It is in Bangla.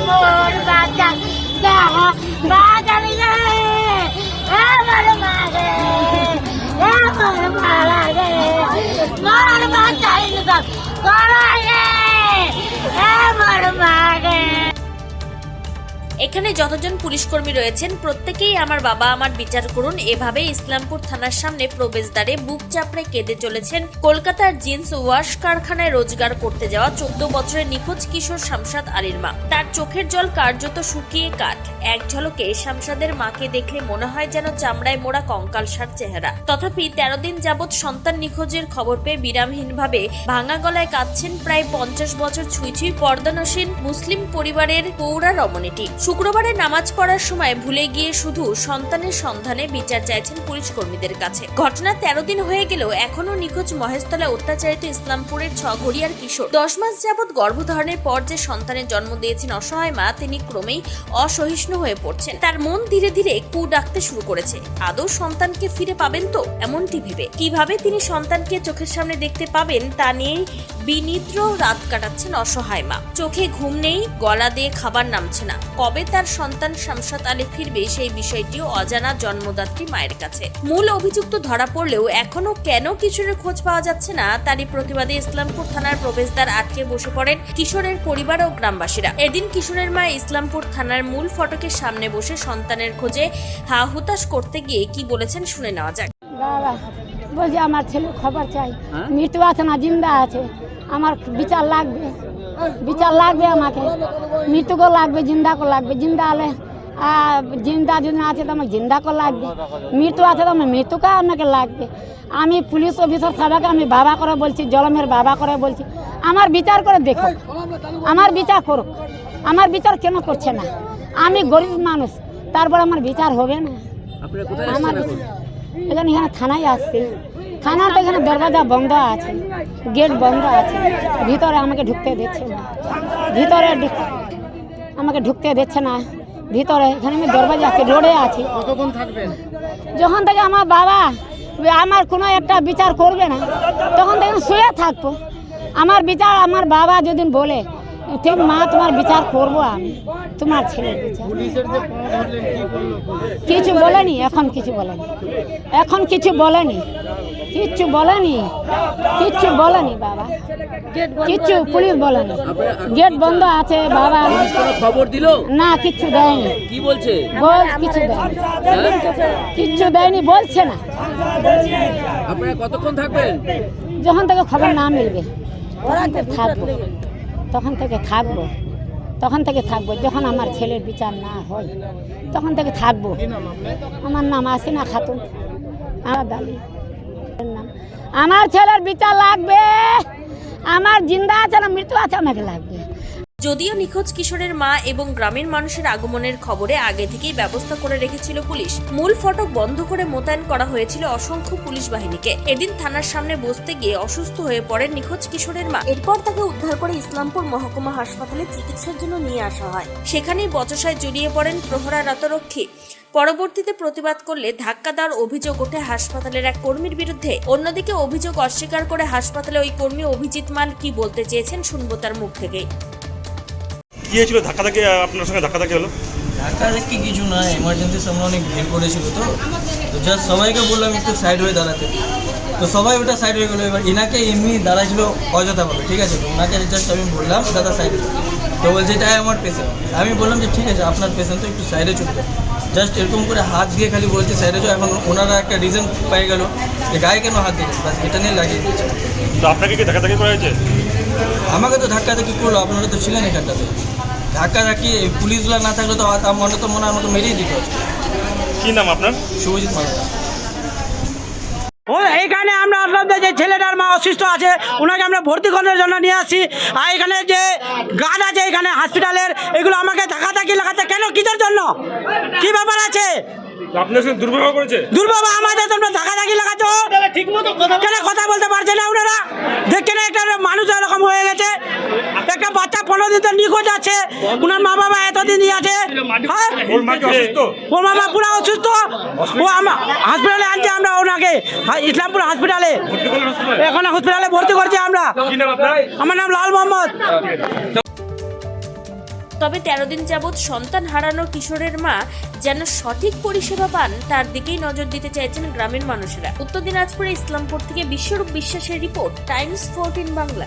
মোর বাজার বাজারে এখানে যতজন পুলিশকর্মী রয়েছেন, প্রত্যেকেই আমার বাবা আমার বিচার করুন। এভাবে ইসলামপুর থানার সামনে প্রবেশদ্বারে বুক চাপড়ে কেঁদে চলেছেন কলকাতার জিন্স ওয়াশ কারখানায় রোজগার করতে যাওয়া চোদ্দ বছরের নিখোঁজ কিশোর শামসাদ আলীর মা। তার চোখের জল কার্যত শুকিয়ে কাঠ। এক ঝলকে শামসাদের মাকে দেখলে মনে হয় যেন চামড়ায় মোড়া কঙ্কালসার চেহারা। তথাপি তেরো দিন যাবৎ সন্তান নিখোঁজের খবর পেয়ে বিরামহীনভাবে ভাঙা গলায় কাঁদছেন প্রায় পঞ্চাশ বছর ছুঁই ছুঁই পর্দানসীন মুসলিম পরিবারের পৌরা রমণীটি। শুক্রবারে নামাজ পড়ার সময় ভুলে গিয়ে শুধু সন্তানের সন্ধানে বিচার চাইছেন পুলিশ কর্মীদের কাছে। ঘটনা তেরো দিন হয়ে গেলেও এখনও নিখোঁজ মহেশতলা অত্যাচারিত ইসলামপুরের ছঘড়িয়ার কিশোর। দশ মাস যাবৎ গর্ভধারণের পর যে সন্তানের জন্ম দিয়েছেন অসহায় মা, তিনি ক্রমেই অসহিষ্ণু হয়ে পড়ছেন। তার মন ধীরে ধীরে কু ডাকতে শুরু করেছে। আদৌ সন্তানকে ফিরে পাবেন তো? এমনটি ভেবে। কীভাবে তিনি সন্তানকে চোখের সামনে দেখতে পাবেন তা নিয়েই বিনিদ্র রাত কাটাচ্ছেন অসহায় মা। চোখে ঘুম নেই, গলা দিয়ে খাবার নামছে না। কবে তার সন্তান শামসাদ আলী ফিরবে সেই বিষয়টিও অজানা জন্মদাত্রী মায়ের কাছে। মূল অভিযুক্ত ধরা পড়লেও এখনও কেন কিশোরের খোঁজ পাওয়া যাচ্ছে না তারই প্রতিবাদে ইসলামপুর থানার প্রবেশদ্বার আটকে বসে পড়েন কিশোরের পরিবার ও গ্রামবাসীরা। এদিন কিশোরের মা ইসলামপুর থানার মূল ফটকের সামনে বসে সন্তানের খোঁজে হা হুতাশ করতে গিয়ে কি বলেছেন শুনে নেওয়া যাক। বলছি আমার ছেলে খবর চাই। মৃত্যু আছে না জিন্দা আছে। আমার বিচার লাগবে। বিচার লাগবে আমাকে। মৃত্যুকে লাগবে জিন্দাকে লাগবে। জিন্দা হলে জিন্দা যদি আছে তো আমাকে জিন্দাকে লাগবে। মৃত্যু আছে তো আমার মৃত্যুকে আমাকে লাগবে। আমি পুলিশ অফিসার সবাইকে আমি বাবা করে বলছি জলমের বাবা করে বলছি আমার বিচার করে দেখো। আমার বিচার করো। আমার বিচার কেন করছে না? আমি গরিব মানুষ তারপর আমার বিচার হবে না। আমার এখানে থানায় আসছি। থানাতে এখানে দরজা বন্ধ আছে গেট বন্ধ আছে ভিতরে আমাকে ঢুকতে দিচ্ছে না ভিতরে আমাকে ঢুকতে দিচ্ছে না ভিতরে এখানে আমি দরজা আছে রোডে আছি। যখন থেকে আমার বাবা আমার কোনো একটা বিচার করবে না তখন থেকে শুয়ে থাকব। আমার বিচার আমার বাবা যদি বলে ঠিক মা তোমার বিচার করব আমি। তোমার ছেলের বিচার? কিছু বলেনি এখন কিছু বলেনি। এখন কিছু বলেনি। কিচ্ছু বলেনি। কিচ্ছু বলেনি বাবা। কিচ্ছু পুলিশ বলেনি। গেট বন্ধ আছে বাবা। খবর দিল? না কিচ্ছু দেয়নি। কি বলছে? বল কিছু দেয়নি। কিচ্ছু দেয়নি বলছে না। আপনারা কতক্ষণ থাকবেন? যখন থেকে খবর না মিলবে থাকব। তখন থেকে থাকব। তখন থেকে থাকব। যখন আমার ছেলের বিচার না হয় তখন থেকে থাকব। আমার নাম আসিনা খাতুন। আমার নাম আমার ছেলের বিচার লাগবে। আমার জিন্দা আছে না মৃত্যু আছে আমাকে লাগবে। যদিও নিখোঁজ কিশোরের মা এবং গ্রামের মানুষের আগমনের খবরে আগে থেকেই ব্যবস্থা করে রেখেছিল পুলিশ। মূল ফটক বন্ধ করে মোতায়েন করা হয়েছিল অসংখ্য পুলিশ বাহিনীকে। এদিন থানার সামনে বসতে গিয়ে অসুস্থ হয়ে পড়েন নিখোঁজ কিশোরের মা। এরপর তাকে উদ্ধার করে ইসলামপুর মহকুমা হাসপাতালে চিকিৎসার জন্য নিয়ে আসা হয়। সেখানেই বচসায় জড়িয়ে পড়েন প্রহরা রাতরক্ষী। পরবর্তীতে প্রতিবাদ করলে ধাক্কা দেওয়ার অভিযোগ ওঠে হাসপাতালের এক কর্মীর বিরুদ্ধে। অন্যদিকে অভিযোগ অস্বীকার করে হাসপাতালে ওই কর্মী অভিজিৎ মাল কি বলতে চেয়েছেন শুনব তার মুখ থেকেই। কি হয়েছিল? ধাক্কা ধাক্কি আপনার সঙ্গে ধাক্কা ধাক্কি হলো? ধাক্কা ধাক্কি কিছু না এমার্জেন্সি সামনে অনেক ভিড় করেছিল তো। তো জাস্ট সবাইকে বললাম একটু সাইড হয়ে দাঁড়াতে। তো সবাই ওটা সাইড হয়ে গেলো। এবার এনাকে এমনি দাঁড়াইছিল অযথাভাবে ঠিক আছে? তো ওনাকে জাস্ট আমি বললাম দাদা সাইড তো বলছে এটা আমার পেশেন্ট আমি বললাম যে ঠিক আছে আপনার পেশেন্ট তো একটু সাইডে চলবে জাস্ট এরকম করে হাত দিয়ে খালি বলছে সাইডে যাও। এখন ওনারা একটা রিজন পেয়ে গেল যে গায়ে কেন হাত দিয়েছে বাস এটা নিয়ে লাগিয়ে দিয়েছে। তো আপনাকে কি ধাক্কা ধাক্কি করা হয়েছে? আমাকে তো ধাক্কা ধাক্কি করল? আপনারা তো ছিলেন এখানটাতে। ধাক্কা ধাক্কি এই পুলিশগুলো না থাকলে তো আমার মনে তো মনে হয় আমাকে মেরেই দিত। কি নাম আপনার? শুভজিৎ মালাদা ও এইখানে আমরা আসলাম যে ছেলেটার মা অসুস্থ আছে ওনাকে আমরা ভর্তি করানোর জন্য নিয়ে আসছি। আর এখানে যে গার্ড আছে এখানে হসপিটালের এগুলো আমাকে ধাক্কা ধাক্কি লাগাচ্ছে কেন? কিসের জন্য? কি ব্যাপার আছে? আপনার সঙ্গে দুর্ব্যবহার করেছে? দুর্বাবা আমাদের তোমরা কেন কথা বলতে পারছে না ওনারা? দেখছে না একটা মানুষ হয়ে গেছে। একটা বাচ্চা পনেরো দিন তো নিখোঁজ আছে। ওনার মা বাবা এতদিন আছে। হ্যাঁ? ওর মা বাবা পুরো অসুস্থ। ও আমার হসপিটালে আনছে আমরা ওনাকে। ইসলামপুর হসপিটালে? এখন হসপিটালে ভর্তি করছি আমরা। কি নাম আপনার? আমার নাম লাল মোহাম্মদ। তবে তেরো দিন যাবৎ সন্তান হারানো কিশোরের মা যেন সঠিক পরিষেবা পান তার দিকেই নজর দিতে চাইছেন গ্রামের মানুষেরা। উত্তর দিনাজপুরে ইসলামপুর থেকে বিশ্বরূপ বিশ্বাসের রিপোর্ট টাইমস ফোরটিন বাংলা।